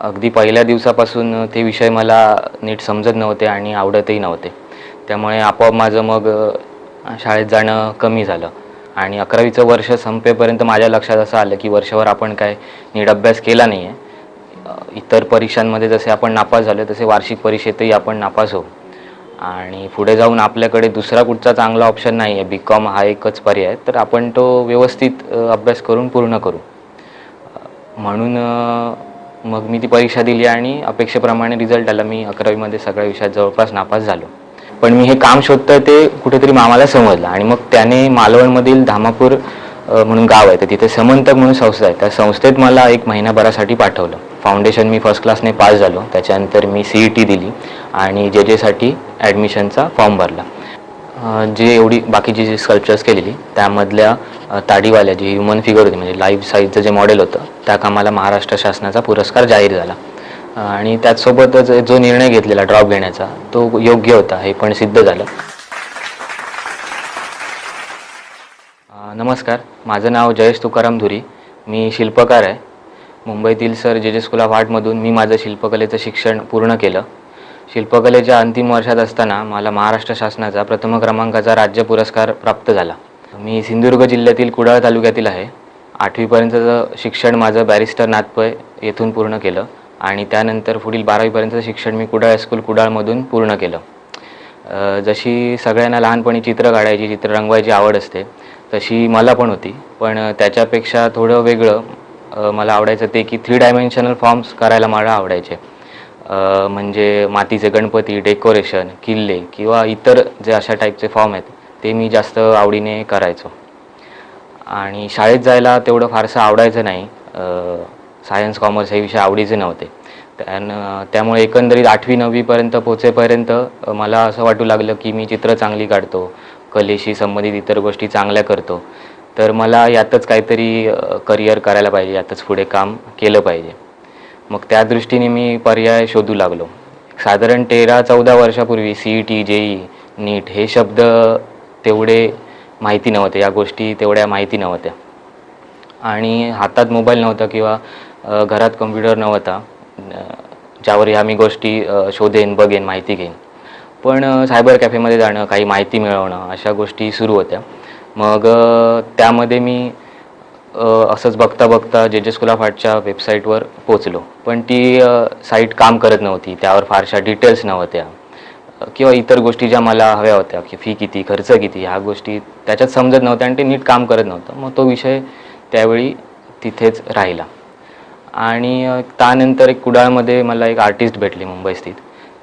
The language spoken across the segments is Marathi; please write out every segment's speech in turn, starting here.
अगदी पहिल्या दिवसापासून ते विषय मला नीट समजत नव्हते आणि आवडतही नव्हते. त्यामुळे आपोआप माझं मग शाळेत जाणं कमी झालं. आणि अकरावीचं वर्ष संपेपर्यंत माझ्या लक्षात असं आलं की वर्षभर आपण काय नीट अभ्यास केला नाही आहे इतर परीक्षांमध्ये जसे आपण नापास झालो तसे वार्षिक परीक्षेतही आपण नापास होऊ. आणि पुढे जाऊन आपल्याकडे दुसरा कुठचा चांगला ऑप्शन नाही आहे बी कॉम हा एकच पर्याय तर आपण तो व्यवस्थित अभ्यास करून पूर्ण करू. म्हणून मग मी ती परीक्षा दिली आणि अपेक्षेप्रमाणे रिझल्ट आला. मी अकरावीमध्ये सगळ्या विषयात जवळपास नापास झालो. पण मी हे काम शोधतं ते कुठेतरी मामाला समजलं आणि मग त्याने मालवणमधील धामापूर म्हणून गाव आहे तर तिथे समंतक म्हणून संस्था आहे. त्या संस्थेत मला एक महिन्याभरासाठी पाठवलं. फाउंडेशन मी फर्स्ट क्लासने पास झालो. त्याच्यानंतर मी सी ई टी दिली आणि जे जेसाठी ॲडमिशनचा फॉर्म भरला. जी एवढी बाकीची जी स्कल्पचर्स केलेली त्यामधल्या ताडीवाल्या जी ह्युमन फिगर होती म्हणजे लाईव्ह साईजचं जे मॉडेल होतं त्या कामाला महाराष्ट्र शासनाचा पुरस्कार जाहीर झाला. आणि त्याचसोबतच जो निर्णय घेतलेला ड्रॉप घेण्याचा तो योग्य होता हे पण सिद्ध झालं. नमस्कार माझं नाव जयेश तुकाराम धुरी मी शिल्पकार आहे. मुंबईतील सर जे जे स्कूल ऑफ आर्टमधून मी माझं शिल्पकलेचं शिक्षण पूर्ण केलं. शिल्पकलेच्या अंतिम वर्षात असताना मला महाराष्ट्र शासनाचा प्रथम क्रमांकाचा राज्य पुरस्कार प्राप्त झाला. मी सिंधुदुर्ग जिल्ह्यातील कुडाळ तालुक्यातील आहे. आठवीपर्यंतचं शिक्षण माझं बॅरिस्टर नाथपय येथून पूर्ण केलं आणि त्यानंतर पुढील बारावीपर्यंतचं शिक्षण मी कुडाळ हायस्कूल कुडाळमधून पूर्ण केलं. जशी सगळ्यांना लहानपणी चित्र काढायची चित्र रंगवायची आवड असते तशी मला पण होती. पण त्याच्यापेक्षा थोडं वेगळं मला आवडायचं ते की थ्री डायमेन्शनल फॉर्म्स करायला मला आवडायचे. म्हणजे मातीचे गणपती डेकोरेशन किल्ले किंवा इतर जे अशा टाईपचे फॉर्म आहेत ते मी जास्त आवडीने करायचो. आणि शाळेत जायला तेवढं फारसं आवडायचं नाही. सायन्स कॉमर्स हे विषय आवडीचे नव्हते. त्यानं त्यामुळे एकंदरीत आठवी नववीपर्यंत पोचेपर्यंत मला असं वाटू लागलं की मी चित्र चांगली काढतो कलेशी संबंधित इतर गोष्टी चांगल्या करतो. तर मला यातच काहीतरी करिअर करायला पाहिजे यातच पुढे काम केलं पाहिजे. मग त्या दृष्टीने मी पर्याय शोधू लागलो. साधारण तेरा चौदा वर्षापूर्वी सी ई टी जे ई नीट हे शब्द तेवढे माहिती नव्हते. या गोष्टी तेवढ्या माहिती नव्हत्या. आणि हातात मोबाईल नव्हता किंवा घरात कम्प्युटर नव्हता ज्यावर ह्या मी गोष्टी शोधेन बघेन माहिती घेईन. पण सायबर कॅफेमध्ये जाणं काही माहिती मिळवणं अशा गोष्टी सुरू होत्या. मग त्यामध्ये मी असंच बघता बघता जे जे स्कूल ऑफ आर्टच्या वेबसाईटवर पोचलो. पण ती साईट काम करत नव्हती. त्यावर फारशा डिटेल्स नव्हत्या. किंवा इतर गोष्टी ज्या मला हव्या होत्या की फी किती खर्च किती ह्या गोष्टी त्याच्यात समजत नव्हत्या आणि ते नीट काम करत नव्हतं. मग तो विषय त्यावेळी तिथेच राहिला. आणि त्यानंतर एक कुडाळमध्ये मला एक आर्टिस्ट भेटली मुंबई स्थित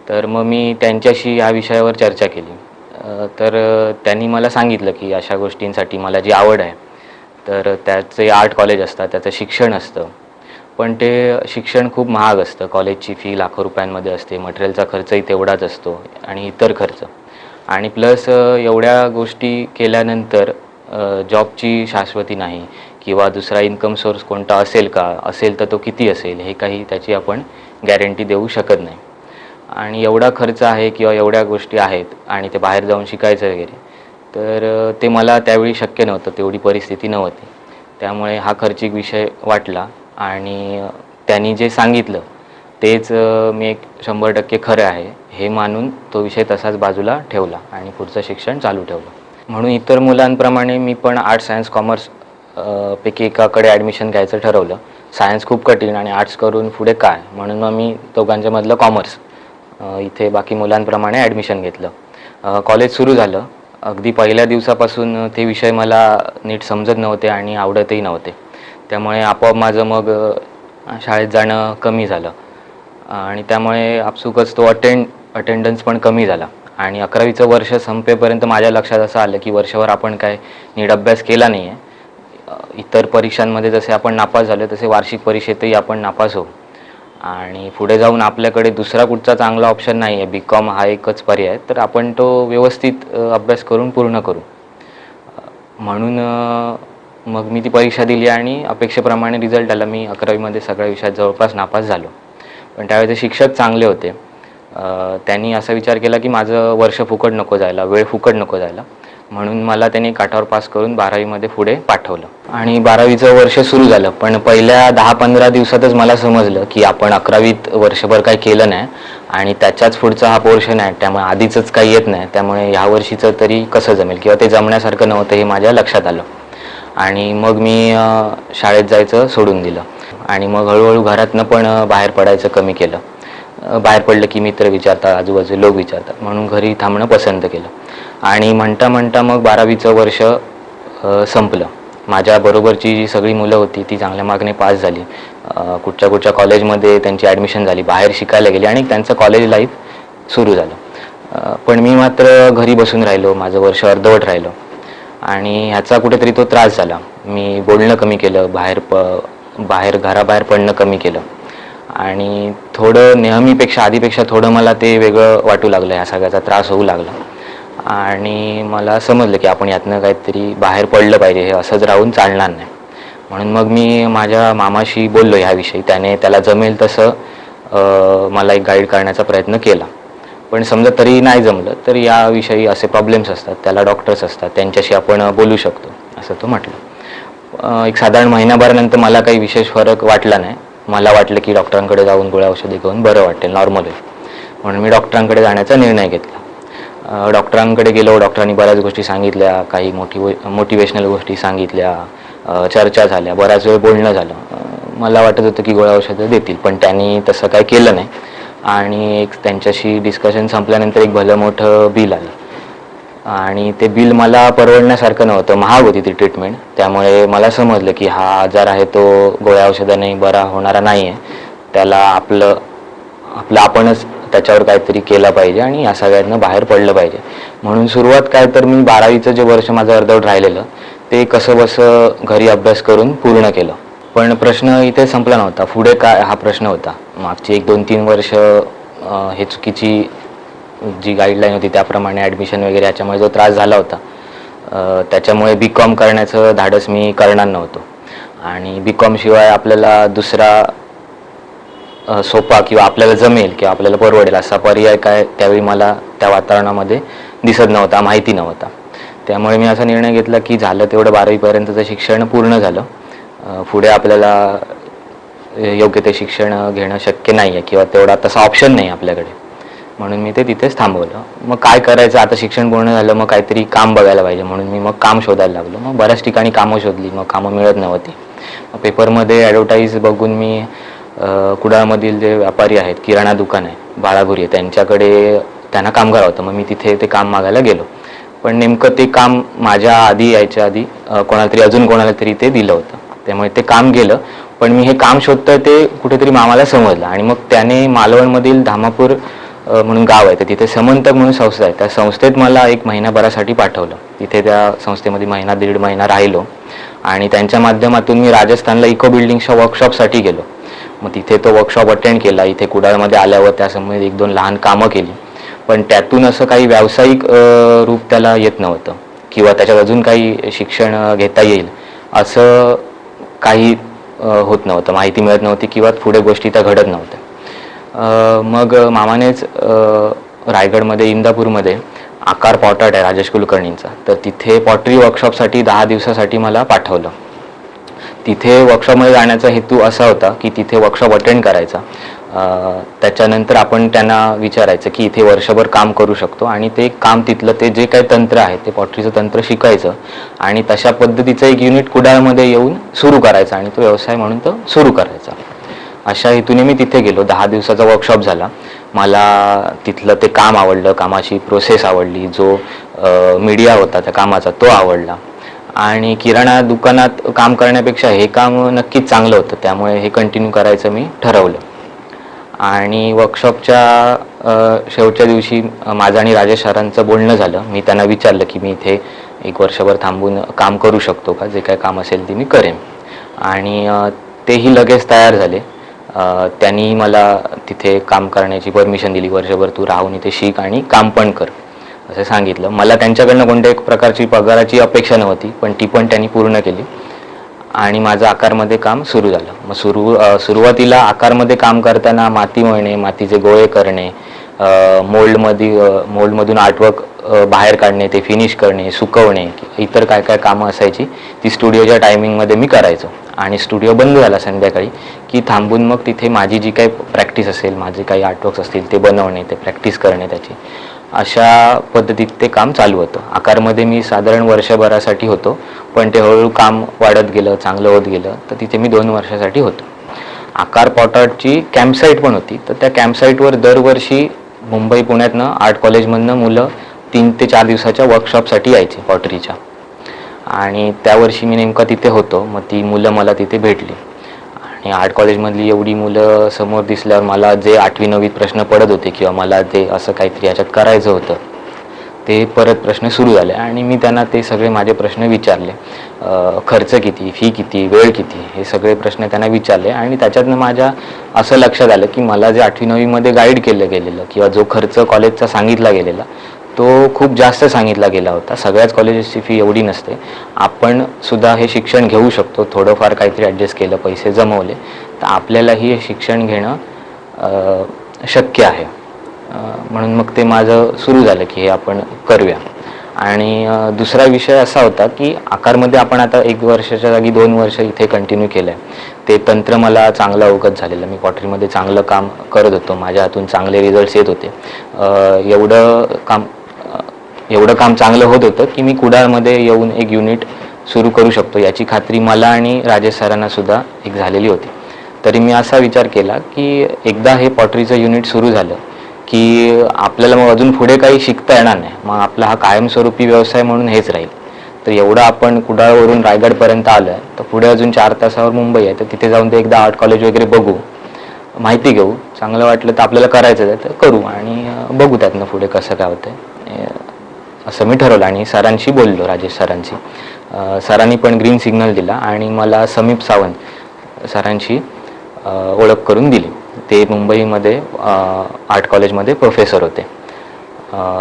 तर मग मी त्यांच्याशी ह्या विषयावर चर्चा केली. तर त्यांनी मला सांगितलं की अशा गोष्टींसाठी मला जी आवड आहे तर त्याचे आर्ट कॉलेज असतात त्याचं शिक्षण असतं. पण ते शिक्षण खूप महाग असतं. कॉलेजची फी लाखो रुपयांमध्ये असते. मटेरियलचा खर्चही तेवढाच असतो आणि इतर खर्च. आणि प्लस एवढ्या गोष्टी केल्यानंतर जॉबची शाश्वती नाही किंवा दुसरा इन्कम सोर्स कोणता असेल का असेल तर तो किती असेल हे काही त्याची आपण गॅरंटी देऊ शकत नाही. आणि एवढा खर्च आहे किंवा एवढ्या गोष्टी आहेत आणि ते बाहेर जाऊन शिकायचं वगैरे तर ते मला त्यावेळी शक्य नव्हतं तेवढी परिस्थिती नव्हती. त्यामुळे हा खर्चिक विषय वाटला आणि त्यांनी जे सांगितलं तेच मी एक शंभर टक्के खरं आहे. हे मानून तो विषय तसाच बाजूला ठेवला आणि पुढचं शिक्षण चालू ठेवलं. म्हणून इतर मुलांप्रमाणे मी पण आर्ट्स सायन्स कॉमर्स पैकी एकाकडे ॲडमिशन घ्यायचं ठरवलं. सायन्स खूप कठीण आणि आर्ट्स करून पुढे काय? म्हणून मग मी दोघांच्यामधलं कॉमर्स इथे बाकी मुलांप्रमाणे ॲडमिशन घेतलं. कॉलेज सुरू झालं. अगदी पहिल्या दिवसापासून ते विषय मला नीट समजत नव्हते आणि आवडतही नव्हते. त्यामुळे आपोआप माझं मग शाळेत जाणं कमी झालं. आणि त्यामुळे आपसुकच तो अटेंड अटेंडन्स पण कमी झाला. आणि अकरावीचं वर्ष संपेपर्यंत माझ्या लक्षात असं आलं की वर्षभर आपण काय नीट अभ्यास केला नाही आहे इतर परीक्षांमध्ये जसे आपण नापास झालो तसे वार्षिक परीक्षेतही आपण नापास होऊ. आणि पुढे जाऊन आपल्याकडे दुसरा कुठचा चांगला ऑप्शन नाही आहे बी कॉम हा एकच पर्याय तर आपण तो व्यवस्थित अभ्यास करून पूर्ण करू. म्हणून मग मी ती परीक्षा दिली आणि अपेक्षेप्रमाणे रिझल्ट आला. मी अकरावीमध्ये सगळ्या विषयात जवळपास नापास झालो. पण त्यावेळेचे शिक्षक चांगले होते. त्यांनी असा विचार केला की माझं वर्ष फुकट नको जायला वेळ फुकट नको जायला. म्हणून मला त्यांनी काठावर पास करून बारावीमध्ये पुढे पाठवलं. आणि बारावीचं वर्ष सुरू झालं पण पहिल्या दहा पंधरा दिवसातच मला समजलं की आपण अकरावीत वर्षभर काही केलं नाही आणि त्याच्याच पुढचा हा पोर्शन आहे. त्यामुळे आधीचंच काही येत नाही. त्यामुळे ह्या वर्षीचं तरी कसं जमेल? किंवा ते जमण्यासारखं नव्हतं हे माझ्या लक्षात आलं. आणि मग मी शाळेत जायचं सोडून दिलं. आणि मग हळूहळू घरातनं पण बाहेर पडायचं कमी केलं. बाहेर पडलं की मित्र विचारतात आजूबाजू लोक विचारतात. म्हणून घरी थांबणं पसंत केलं. आणि म्हणता म्हणता मग बारावीचं वर्ष संपलं. माझ्या बरोबरची जी सगळी मुलं होती ती चांगल्या मार्कने पास झाली. कुठच्या कुठच्या कॉलेजमध्ये त्यांची ॲडमिशन झाली बाहेर शिकायला गेली आणि त्यांचं कॉलेज लाईफ सुरू झालं. पण मी मात्र घरी बसून राहिलो माझं वर्ष अर्धवट राहिलो. आणि ह्याचा कुठेतरी तो त्रास झाला. मी बोलणं कमी केलं बाहेर प बाहेर घराबाहेर पडणं कमी केलं. आणि थोडं नेहमीपेक्षा आधीपेक्षा थोडं मला ते वेगळं वाटू लागलं ह्या सगळ्याचा त्रास होऊ लागला. आणि मला समजलं की आपण यातनं काहीतरी बाहेर पडलं पाहिजे हे असंच राहून चालणार नाही. म्हणून मग मी माझ्या मामाशी बोललो ह्याविषयी त्याने त्याला जमेल तसं मला एक गाईड करण्याचा प्रयत्न केला. पण समजा तरी नाही जमलं तर याविषयी असे प्रॉब्लेम्स असतात त्याला डॉक्टर्स असतात त्यांच्याशी आपण बोलू शकतो असं तो म्हटलं. एक साधारण महिनाभरानंतर मला काही विशेष फरक वाटला नाही. मला वाटलं की डॉक्टरांकडे जाऊन गोळ्या औषधी घेऊन बरं वाटेल नॉर्मल होईल म्हणून मी डॉक्टरांकडे जाण्याचा निर्णय घेतला. डॉक्टरांकडे गेलो. डॉक्टरांनी बऱ्याच गोष्टी सांगितल्या. काही मोटिवे मोटिवेशनल गोष्टी सांगितल्या. चर्चा झाल्या. बऱ्याच वेळ बोलणं झालं. मला वाटत होतं की गोळ्या औषधं देतील पण त्यांनी तसं काही केलं नाही. आणि एक त्यांच्याशी डिस्कशन संपल्यानंतर एक भलं मोठं बिल आलं. आणि ते बिल मला परवडण्यासारखं नव्हतं. महाग होती ती ट्रीटमेंट त्यामुळे मला समजलं की हा आजार आहे तो गोळ्या औषधाने बरा होणारा नाही आहे त्याला आपलं आपलं आपणच त्याच्यावर काहीतरी केलं पाहिजे आणि या सगळ्यांना बाहेर पडलं पाहिजे. म्हणून सुरुवात काय तर मी बारावीचं जे वर्ष माझं अर्धवट राहिलेलं ते कसं बसं घरी अभ्यास करून पूर्ण केलं. पण प्रश्न इथे संपला नव्हता. पुढे काय हा प्रश्न होता. मागची एक दोन तीन वर्ष हे चुकीची जी गाईडलाईन होती त्याप्रमाणे ॲडमिशन वगैरे याच्यामुळे जो त्रास झाला होता. त्याच्यामुळे बी कॉम करण्याचं धाडस मी करणार नव्हतो. आणि बी कॉमशिवाय आपल्याला दुसरा अ, सोपा किंवा आपल्याला जमेल किंवा आपल्याला परवडेल असा पर्याय काय त्यावेळी मला त्या वातावरणामध्ये दिसत नव्हता माहिती नव्हता. त्यामुळे मी असा निर्णय घेतला की झालं तेवढं बारावीपर्यंतचं शिक्षण पूर्ण झालं. अ, पुढे आपल्याला योग्य ते शिक्षण घेणं शक्य नाही आहे किंवा तेवढा तसा ऑप्शन नाही आपल्याकडे. म्हणून मी ते तिथेच थांबवलं. मग काय करायचं? आता शिक्षण पूर्ण झालं मग काहीतरी काम बघायला पाहिजे. म्हणून मी मग काम शोधायला लागलो. मग बऱ्याच ठिकाणी कामं शोधली मग कामं मिळत नव्हती. पेपरमध्ये ॲडव्हर्टाईज बघून मी कुडाळमधील जे व्यापारी आहेत किराणा दुकान आहे बाळाभुरी त्यांच्याकडे त्यांना कामगार होतं. मग मी तिथे ते काम मागायला गेलो. पण नेमकं ते काम माझ्या आधी यायच्या आधी कोणाला तरी अजून कोणाला तरी ते दिलं होतं. त्यामुळे ते काम गेलं. पण मी हे काम शोधतोय ते कुठेतरी मामाला समजलं. आणि मग त्याने मालवणमधील धामापूर म्हणून गाव आहे तर तिथे समंतक म्हणून संस्था आहे. त्या संस्थेत मला एक महिनाभरासाठी पाठवलं. तिथे त्या संस्थेमध्ये महिना दीड महिना राहिलो. आणि त्यांच्या माध्यमातून मी राजस्थानला इको बिल्डिंगच्या वर्कशॉपसाठी गेलो. मग तिथे तो वर्कशॉप अटेंड केला. इथे कुडाळमध्ये आल्यावर त्यासंबंधित एक दोन लहान कामं केली. पण त्यातून असं काही व्यावसायिक रूप त्याला येत नव्हतं. किंवा त्याच्यात अजून काही शिक्षण घेता येईल असं काही होत नव्हतं. माहिती मिळत नव्हती किंवा पुढे गोष्टी त्या घडत नव्हत्या. मग मामानेच रायगडमध्ये इंदापूरमध्ये आकार पॉटर्ट आहे राजेश कुलकर्णींचा. तर तिथे पॉटरी वर्कशॉपसाठी दहा दिवसासाठी मला पाठवलं. तिथे वर्कशॉपमध्ये जाण्याचा हेतू असा होता की तिथे वर्कशॉप अटेंड करायचा. त्याच्यानंतर आपण त्यांना विचारायचं की इथे वर्षभर काम करू शकतो आणि ते काम तिथलं ते जे काही तंत्र आहे ते पॉटरीचं तंत्र शिकायचं आणि तशा पद्धतीचं एक युनिट कुडाळमध्ये येऊन सुरू करायचं आणि तो व्यवसाय म्हणून तो सुरू करायचा. अशा हेतूने मी तिथे गेलो. दहा दिवसाचा वर्कशॉप झाला. मला तिथलं ते काम आवडलं कामाची प्रोसेस आवडली जो मीडिया होता त्या कामाचा तो आवडला. आणि किराणा दुकानात काम करण्यापेक्षा हे काम नक्कीच चांगलं होतं. त्यामुळे हे कंटिन्यू करायचं मी ठरवलं. आणि वर्कशॉपच्या शेवटच्या दिवशी माझं आणि राजेश सरांचं बोलणं झालं. मी त्यांना विचारलं की मी इथे एक वर्षभर थांबून काम करू शकतो का? जे काय काम असेल ते मी करेन. आणि तेही लगेच तयार झाले. त्यांनी मला तिथे काम करण्याची परमिशन दिली. वर्षभर तू राहून इथे शिक आणि काम पण कर. असं सांगितलं. मला त्यांच्याकडनं कोणत्याही प्रकारची पगाराची अपेक्षा नव्हती पण ती पण त्यांनी पूर्ण केली. आणि माझं आकारमध्ये काम सुरू झालं. मग सुरू सुरुवातीला आकारमध्ये काम करताना माती मळणे मातीचे गोळे करणे मोल्डमध्ये मोल्डमधून आर्टवर्क बाहेर काढणे ते फिनिश करणे सुकवणे इतर काय काय कामं असायची ती स्टुडिओच्या टायमिंगमध्ये मी करायचो. आणि स्टुडिओ बंद झाला संध्याकाळी की थांबून मग तिथे माझी जी काही प्रॅक्टिस असेल माझे काही आर्टवर्क्स असतील ते बनवणे ते प्रॅक्टिस करणे त्याची. अशा पद्धतीत ते काम चालू होतं. आकारमध्ये मी साधारण वर्षभरासाठी होतो पण ते हळूहळू काम वाढत गेलं चांगलं होत गेलं तर तिथे मी दोन वर्षासाठी होतो. आकार पॉटरची कॅम्पसाईट पण होती तर त्या कॅम्पसाईटवर दरवर्षी मुंबई पुण्यातनं आर्ट कॉलेजमधनं मुलं तीन ते चार दिवसाच्या वर्कशॉपसाठी यायचे पॉटरीच्या. आणि त्या वर्षी मी नेमका तिथे होतो मग ती मुलं मला तिथे भेटली. आणि आर्ट कॉलेजमधली एवढी मुलं समोर दिसल्यावर मला जे आठवी नववीत प्रश्न पडत होते किंवा मला ते असं काहीतरी याच्यात करायचं होतं ते परत प्रश्न सुरू झाले. आणि मी त्यांना ते सगळे माझे प्रश्न विचारले. खर्च किती फी किती वेळ किती हे सगळे प्रश्न त्यांना विचारले. आणि त्याच्यातनं माझ्या असं लक्षात आलं की मला जे आठवी नववीमध्ये गाईड केलं गेलेलं किंवा जो खर्च कॉलेजचा सांगितला गेलेला तो खूप जास्त सांगितला गेला होता. सगळ्याच कॉलेजेसची फी एवढी नसते. आपण सुद्धा हे शिक्षण घेऊ शकतो. थोडंफार काहीतरी ॲडजस्ट केलं पैसे जमवले. तर आपल्यालाही हे शिक्षण घेणं शक्य आहे. म्हणून मग ते माझं सुरू झालं की हे आपण करूया. आणि दुसरा विषय असा होता की आकारमध्ये आपण आता एक वर्षाच्या जागी दोन वर्ष इथे कंटिन्यू केलं आहे ते तंत्र मला चांगलं अवगत झालेलं. मी पॉटरीमध्ये चांगलं काम करत होतो. माझ्या हातून चांगले रिझल्ट्स येत होते. एवढं काम एवढं काम चांगलं होत होतं की मी कुडाळमध्ये येऊन एक युनिट सुरू करू शकतो. याची खात्री मला आणि राजेश सरांना सुद्धा एक झालेली होती. तरी मी असा विचार केला की एकदा हे पॉटरीचं युनिट सुरू झालं की आपल्याला मग अजून पुढे काही शिकता येणार नाही. मग आपला हा कायमस्वरूपी व्यवसाय म्हणून हेच राहील. तर एवढं आपण कुडाळवरून रायगडपर्यंत आलं आहे तर पुढे अजून चार तासावर मुंबई आहे तर तिथे जाऊन ते एकदा आर्ट कॉलेज वगैरे बघू माहिती घेऊ. चांगलं वाटलं तर आपल्याला करायचं आहे तर करू आणि बघू त्यातनं पुढे कसं काय होतं असं मी ठरवलं आणि सरांशी बोललो राजेश सरांशी. सरांनी पण ग्रीन सिग्नल दिला आणि मला समीप सावंत सरांशी ओळख करून दिली. ते मुंबईमध्ये आर्ट कॉलेजमध्ये प्रोफेसर होते.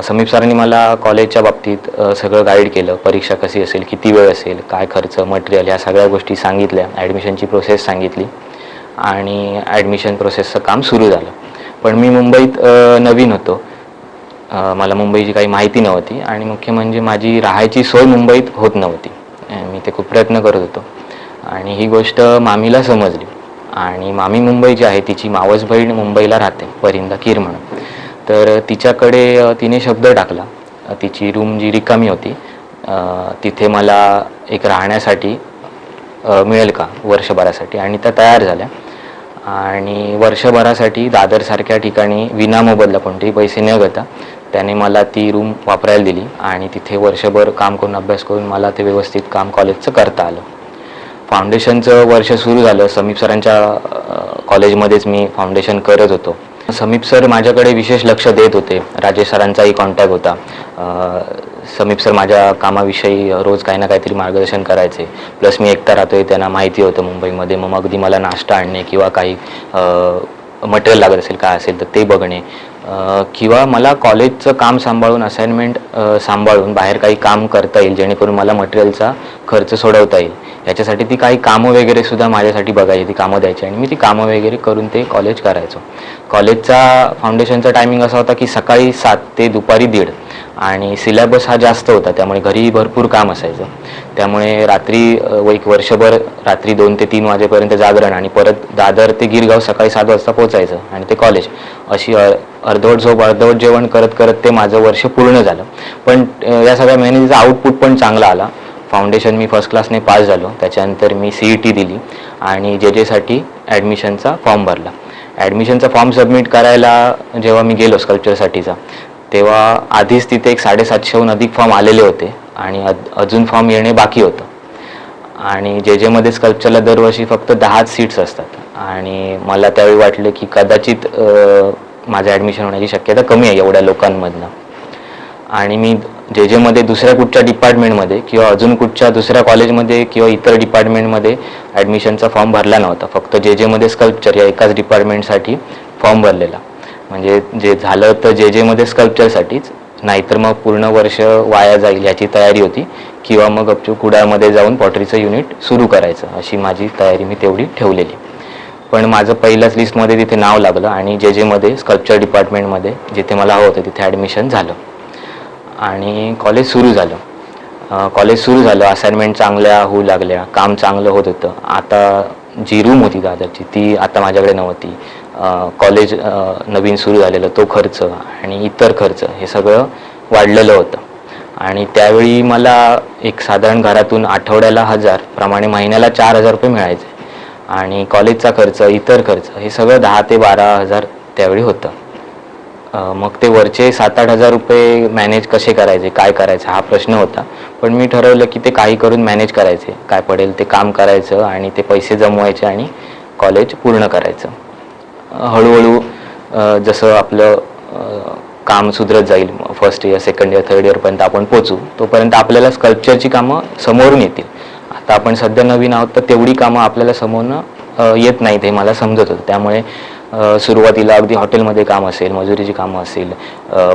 समीप सरांनी मला कॉलेजच्या बाबतीत सगळं गाईड केलं. परीक्षा कशी असेल किती वेळ असेल काय खर्च मटेरियल ह्या सगळ्या गोष्टी सांगितल्या. ॲडमिशनची प्रोसेस सांगितली. आणि ॲडमिशन प्रोसेसचं काम सुरू झालं. पण मी मुंबईत नवीन होतो. मला मुंबईची काही माहिती नव्हती आणि मुख्य म्हणजे माझी राहायची सोय मुंबईत होत नव्हती. मी ते खूप प्रयत्न करत होतो. आणि ही गोष्ट मामीला समजली. आणि मामी मुंबई जी आहे तिची मावस बहीण मुंबईला राहते परिंदा कीर म्हणून. तर तिच्याकडे तिने शब्द टाकला. तिची रूम जी रिकामी होती तिथे मला एक राहण्यासाठी मिळेल का वर्षभरासाठी? आणि त्या तयार झाल्या. आणि वर्षभरासाठी दादरसारख्या ठिकाणी विनामोबदला कोणतेही पैसे न घेता त्याने मला ती रूम वापरायला दिली आणि तिथे वर्षभर काम करून अभ्यास करून मला ते व्यवस्थित काम कॉलेजचं करता आलं. फाउंडेशनचं वर्ष सुरू झालं. समीप सरांच्या कॉलेजमध्येच मी फाउंडेशन करत होतो. समीप सर माझ्याकडे विशेष लक्ष देत होते. राजेश सरांचाही कॉन्टॅक्ट होता. समीप सर माझ्या कामाविषयी रोज काही ना काहीतरी मार्गदर्शन करायचे. प्लस मी एकटा राहतोय त्यांना माहिती होतं मुंबईमध्ये. मग अगदी मला नाश्ता आणणे किंवा काही मटेरियल लागत असेल काय असेल तर ते बघणे. किंवा मला कॉलेजचं काम सांभाळून असाइनमेंट सांभाळून बाहेर काही काम करता येईल जेणेकरून मला मटेरियलचा खर्च सोडवता येईल. याच्यासाठी ती काही कामं वगैरे सुद्धा माझ्यासाठी बघायची ती कामं द्यायची. आणि मी ती कामं वगैरे करून ते कॉलेज करायचो. कॉलेजचा फाउंडेशनचा टायमिंग असा होता की सकाळी सात ते दुपारी दीड. आणि सिलेबस हा जास्त होता त्यामुळे घरी भरपूर काम असायचं. त्यामुळे रात्री व एक वर्षभर रात्री दोन ते तीन वाजेपर्यंत जागरण आणि परत दादर ते गिरगाव सकाळी सात वाजता पोचायचं आणि ते कॉलेज अशी अर्धवट झोप अर्धवट जेवण करत करत ते माझं वर्ष पूर्ण झालं. पण या सगळ्या मेहनतीचा आउटपुट पण चांगला आला. फाउंडेशन मी फर्स्ट क्लासने पास झालो. त्याच्यानंतर मी सी ई टी दिली आणि जे जेसाठी ॲडमिशनचा फॉर्म भरला. ॲडमिशनचा फॉर्म सबमिट करायला जेव्हा मी गेलो स्कल्पचरसाठीचा तेव्हा आधीच तिथे एक साडेसातशेहून अधिक फॉर्म आलेले होते आणि अद- अजून फॉर्म येणे बाकी होतं. आणि जे जेमध्ये स्कल्पचरला दरवर्षी फक्त दहाच सीट्स असतात. आणि मला त्यावेळी वाटले की कदाचित माझं ॲडमिशन होण्याची शक्यता कमी आहे एवढ्या लोकांमधनं. आणि मी जे जेमध्ये दुसऱ्या कुठच्या डिपार्टमेंटमध्ये किंवा अजून कुठच्या दुसऱ्या कॉलेजमध्ये किंवा इतर डिपार्टमेंटमध्ये ॲडमिशनचा फॉर्म भरला नव्हता. फक्त जे जेमध्ये स्कल्पचर या एकाच डिपार्टमेंटसाठी फॉर्म भरलेला. म्हणजे जे झालं तर जे जेमध्ये स्कल्पचरसाठीच नाहीतर मग पूर्ण वर्ष वाया जाईल याची तयारी होती. किंवा मग गपचूप कुडाळमध्ये जाऊन पॉटरीचं युनिट सुरू करायचं अशी माझी तयारी मी तेवढी ठेवलेली. पण माझं पहिल्याच लिस्टमध्ये तिथे नाव लागलं आणि जे जेमध्ये स्कल्पचर डिपार्टमेंटमध्ये जिथे मला हवं होतं तिथे ॲडमिशन झालं. आणि कॉलेज सुरू झालं. कॉलेज सुरू झालं असाइनमेंट चांगल्या होऊ लागल्या काम चांगलं होत होतं. आता जी रूम होती दादरची ती आता माझ्याकडे नव्हती. कॉलेज नवीन सुरू झालेलं तो खर्च आणि इतर खर्च हे सगळं वाढलेलं होतं. आणि त्यावेळी मला एक साधारण घरातून आठवड्याला हजार प्रमाणे महिन्याला चार हजार रुपये मिळायचे. आणि कॉलेजचा खर्च इतर खर्च हे सगळं दहा ते बारा हजार त्यावेळी होतं. मग ते वरचे सात आठ हजार रुपये मॅनेज कसे करायचे काय करायचं हा प्रश्न होता. पण मी ठरवलं की ते काही करून मॅनेज करायचे. काय पडेल ते काम करायचं आणि ते पैसे जमवायचे आणि कॉलेज पूर्ण करायचं. हळूहळू जसं आपलं काम सुधरत जाईल first year second year third इयरपर्यंत आपण पोचू तोपर्यंत आपल्याला स्कल्पचरची कामं समोरून येतील. आता आपण सध्या नवीन आहोत तर तेवढी कामं आपल्याला समोरनं येत नाहीत हे मला समजत होतं. त्यामुळे सुरुवातीला अगदी हॉटेलमध्ये काम असेल मजुरीची कामं असेल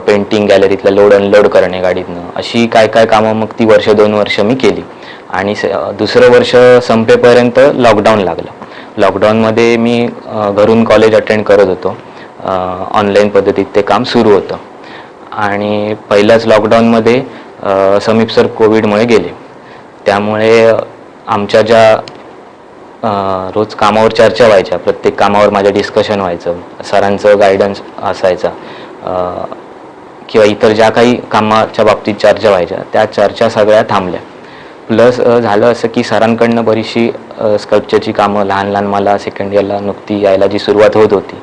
पेंटिंग गॅलरीतलं लोड अनलोड करणे गाडीतनं अशी काय काय कामं मग ती वर्ष दोन वर्ष मी केली. आणि दुसरं वर्ष संपेपर्यंत लॉकडाऊन लागलं. लॉकडाऊनमध्ये मी घरून कॉलेज अटेंड करत होतो. ऑनलाईन पद्धतीत ते काम सुरू होतं. आणि पहिल्याच लॉकडाऊनमध्ये समीप सर कोविडमुळे गेले. त्यामुळे आमच्या ज्या रोज कामावर चर्चा व्हायच्या प्रत्येक कामावर माझ्या डिस्कशन व्हायचं सरांचं गायडन्स असायचा किंवा इतर ज्या काही कामाच्या बाबतीत चर्चा व्हायच्या त्या चर्चा सगळ्या थांबल्या. प्लस झालं असं की सरांकडनं बरीचशी स्कल्पचरची कामं लहान लहान मला सेकंड इयरला नुकती यायला जी सुरुवात होत होती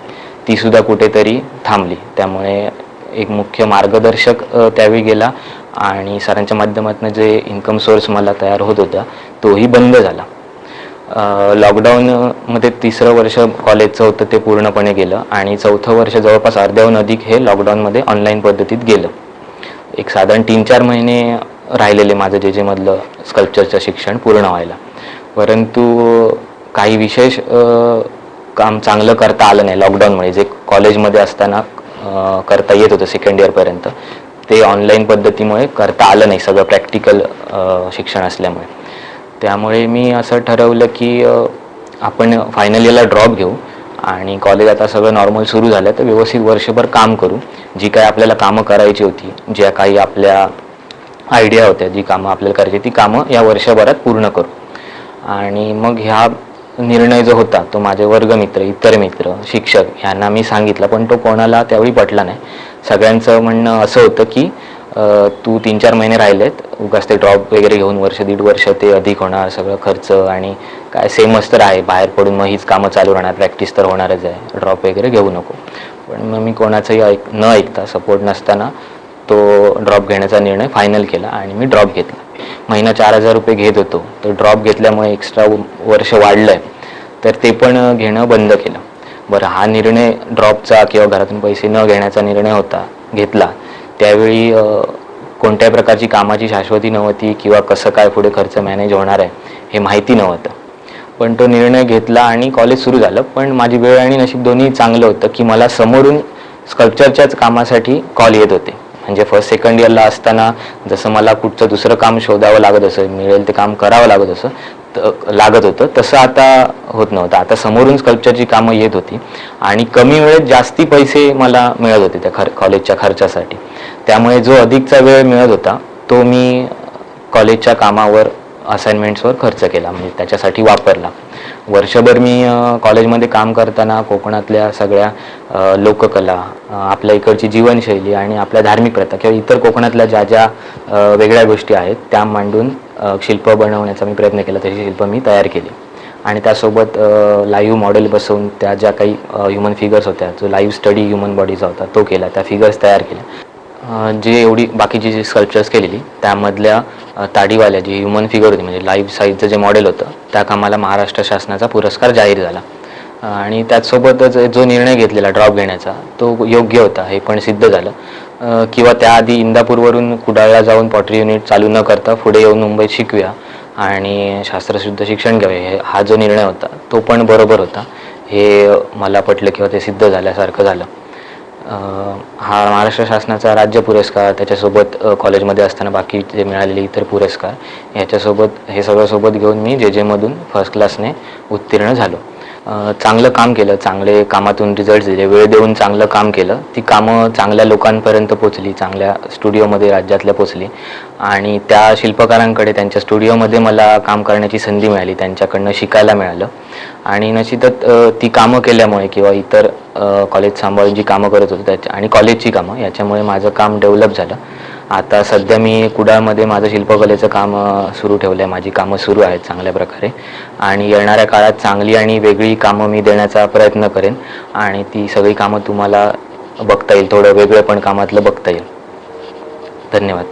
ती सुद्धा कुठेतरी थांबली. त्यामुळे एक मुख्य मार्गदर्शक त्यावेळी गेला आणि सरांच्या माध्यमातून जे इन्कम सोर्स मला तयार होत होता तोही बंद झाला. लॉकडाऊनमध्ये तिसरं वर्ष कॉलेजचं होतं ते पूर्णपणे गेलं आणि चौथं वर्ष जवळपास अर्ध्याहून अधिक हे लॉकडाऊनमध्ये ऑनलाईन पद्धतीत गेलं. एक साधारण तीन चार महिने राहिलेले माझं जे जेमधलं स्कल्पचरचं शिक्षण पूर्ण व्हायला. परंतु काही विशेष काम चांगलं करता आलं नाही. लॉकडाऊनमुळे जे कॉलेजमध्ये असताना करता येत होतं सेकंड इयरपर्यंत ते ऑनलाईन पद्धतीमुळे करता आलं नाही सगळं प्रॅक्टिकल शिक्षण असल्यामुळे. त्यामुळे मी असं ठरवलं की आपण फायनल इयरला ड्रॉप घेऊ आणि कॉलेज आता सगळं नॉर्मल सुरू झालं तर व्यवस्थित वर्षभर काम करू. जी काय आपल्याला कामं करायची होती ज्या काही आपल्या आयडिया होत्या जी कामं आपल्याला करायची ती कामं या वर्षभरात पूर्ण करू. आणि मग ह्या निर्णय जो होता तो माझे वर्गमित्र इतर मित्र शिक्षक ह्यांना मी सांगितला पण तो कोणाला त्यावेळी पटला नाही. सगळ्यांचं म्हणणं असं होतं की तू तीन चार महिने राहिलेत उगाच ते ड्रॉप वगैरे घेऊन वर्ष दीड वर्ष ते अधिक होणार सगळं खर्च आणि काय सेमच तर आहे बाहेर पडून मग हीच कामं चालू राहणार प्रॅक्टिस तर होणारच आहे ड्रॉप वगैरे घेऊ नको. पण मग मी कोणाचंही ऐक न ऐकता सपोर्ट नसताना तो ड्रॉप घेण्याचा निर्णय फायनल केला आणि मी ड्रॉप घेतला. महिना चार हजार रुपये घेत होतो. तर ड्रॉप घेतल्यामुळे एक्स्ट्रा वर्ष वाढलं आहे तर ते पण घेणं बंद केलं. बरं हा निर्णय ड्रॉपचा किंवा घरातून पैसे न घेण्याचा निर्णय होता घेतला. त्यावेळी कोणत्याही कोणत्या प्रकारची कामाची शाश्वती नव्हती किंवा कसं काय पुढे खर्च मॅनेज होणार आहे हे माहिती नव्हतं. पण तो निर्णय घेतला आणि कॉलेज सुरू झालं. पण माझी वेळ आणि नशीब दोन्ही चांगलं होतं की मला समोरून स्कल्पचरच्याच कामासाठी कॉल येत होते. म्हणजे फर्स्ट सेकंड इयरला असताना जसं मला कुठचं दुसरं काम शोधावं लागत असं मिळेल ते काम करावं लागत असं लागत होतं. तसं आता होत नव्हतं. आता समोरून स्कल्पचरची कामं येत होती. आणि कमी वेळेत जास्ती पैसे मला मिळत होते त्या खर कॉलेजच्या खर्चासाठी. त्यामुळे जो अधिकचा वेळ मिळत होता तो मी कॉलेजच्या कामावर असाइनमेंट्सवर खर्च केला. म्हणजे त्याच्यासाठी वापरला. वर्षभर मी कॉलेजमध्ये काम करताना कोकणातल्या सगळ्या लोककला आपल्या इकडची जीवनशैली आणि आपल्या धार्मिक प्रथा किंवा इतर कोकणातल्या ज्या ज्या वेगळ्या गोष्टी आहेत त्या मांडून शिल्प बनवण्याचा मी प्रयत्न केला. तशी शिल्प मी तयार केली. आणि त्यासोबत लाईव्ह मॉडेल बसवून त्या ज्या काही ह्युमन फिगर्स होत्या जो लाईव्ह स्टडी ह्युमन बॉडीचा होता तो केला. त्या फिगर्स तयार केल्या. जे एवढी बाकीची जी स्कल्पचर्स केलेली त्यामधल्या ताडीवाल्या जी ह्युमन फिगर होती म्हणजे लाईव्ह साईजचं जे मॉडेल होतं त्या कामाला महाराष्ट्र शासनाचा पुरस्कार जाहीर झाला. आणि त्याचसोबतच जो निर्णय घेतलेला ड्रॉप घेण्याचा तो योग्य होता हे पण सिद्ध झालं. किंवा त्याआधी इंदापूरवरून कुडाळला जाऊन पॉटरी युनिट चालू न करता पुढे येऊन मुंबईत शिकूया आणि शास्त्रशुद्ध शिक्षण घ्यावे हे हा जो निर्णय होता तो पण बरोबर होता. हे मला पटलं किंवा ते सिद्ध झाल्यासारखं झालं. हा महाराष्ट्र शासनाचा राज्य पुरस्कार त्याच्यासोबत कॉलेजमध्ये असताना बाकी जे मिळालेले इतर पुरस्कार ह्याच्यासोबत हे सगळं सोबत घेऊन मी जे जेमधून फर्स्ट क्लासने उत्तीर्ण झालो. चांगलं काम केलं चांगले कामातून रिझल्ट दिले वेळ देऊन चांगलं काम केलं. ती कामं चांगल्या लोकांपर्यंत पोचली चांगल्या स्टुडिओमध्ये राज्यातल्या पोचली आणि त्या शिल्पकारांकडे त्यांच्या स्टुडिओमध्ये मला काम करण्याची संधी मिळाली त्यांच्याकडनं शिकायला मिळालं. आणि नशिबत ती कामं केल्यामुळे किंवा इतर कॉलेज सांभाळून जी कामं करत होतो त्याच्या आणि कॉलेजची कामं याच्यामुळे माझं काम डेव्हलप झालं. आता सध्या मी कुडाळमध्ये माझं शिल्पकलेचं काम सुरू ठेवलं आहे माझी कामं सुरू आहेत चांगल्या प्रकारे. आणि येणाऱ्या काळात चांगली आणि वेगळी कामं मी देण्याचा प्रयत्न करेन आणि ती सगळी कामं तुम्हाला बघता येईल. थोडं वेगळं पण कामातलं बघता येईल. धन्यवाद.